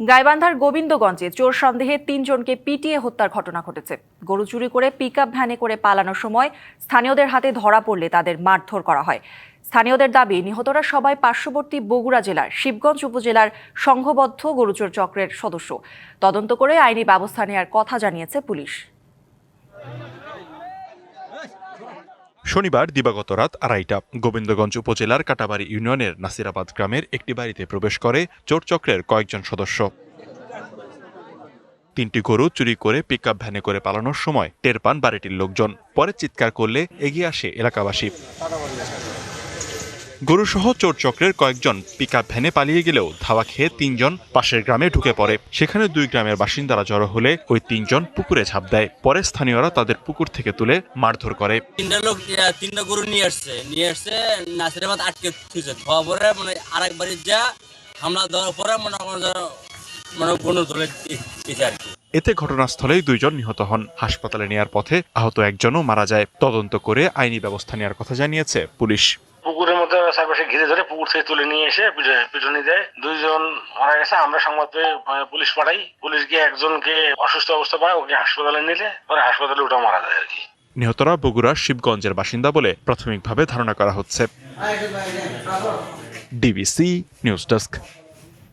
গাইবান্ধার গোবিন্দগঞ্জে চোর সন্দেহে তিনজনকে পিটিয়ে হত্যার ঘটনা ঘটেছে। গরু চুরি করে পিক ভ্যানে করে পালানোর সময় স্থানীয়দের হাতে ধরা পড়লে তাদের মারধর করা হয়। স্থানীয়দের দাবি, নিহতরা সবাই পার্শ্ববর্তী বগুড়া জেলার শিবগঞ্জ উপজেলার সংঘবদ্ধ গরুচোর চক্রের সদস্য। তদন্ত করে আইনি ব্যবস্থা নেওয়ার কথা জানিয়েছে পুলিশ। শনিবার দিবাগত রাত আড়াইটা, গোবিন্দগঞ্জ উপজেলার কাটাবাড়ি ইউনিয়নের নাসিরাবাদ গ্রামের একটি বাড়িতে প্রবেশ করে চোরচক্রের কয়েকজন সদস্য। তিনটি গরু চুরি করে পিকআপ ভ্যানে করে পালানোর সময় টের পান বাড়িটির লোকজন। পরে চিৎকার করলে এগিয়ে আসে এলাকাবাসী। গরুসহ চোর চক্রের কয়েকজন পিকআপ ভ্যানে পালিয়ে গেলেও ধাওয়া খেয়ে তিনজন পাশের গ্রামে ঢুকে পড়ে। সেখানে দুই গ্রামের বাসিন্দারা জড়ো হলে ওই তিনজন পুকুরে ঝাঁপ দেয়। পরে স্থানীয়রা তাদের পুকুর থেকে তুলে মারধর করে। তিনটা লোক তিনটা গরু নিয়ে আসছে। নিয়ে আসছে নাসিরাবাদ আটকে থুইছে। ধোয়া পরে মানে আরেক বাড়ি যা হামলা দেওয়ার পরে মনে মানে ধরে আর কি। এতে ঘটনাস্থলেই দুইজন নিহত হন। হাসপাতালে নেয়ার পথে আহত একজনও মারা যায়। তদন্ত করে আইনি ব্যবস্থা নেওয়ার কথা জানিয়েছে পুলিশ। পুকুরের মধ্যে চারপাশে ঘিরে ধরে পুকুর থেকে তুলে নিয়ে এসে পিটনি দেয় দুইজন মারা গেছে আমরা সংবাদ পেয়ে পুলিশ পাঠাই পুলিশ গিয়ে একজনকে অসুস্থ অবস্থা পায় ওকে হাসপাতালে নিলে পরে হাসপাতালে ওটা মারা যায় আর কি নিহতরা বগুড়া শিবগঞ্জের বাসিন্দা বলে প্রাথমিকভাবে ধারণা করা হচ্ছে ডিবিসি নিউজ ডেস্ক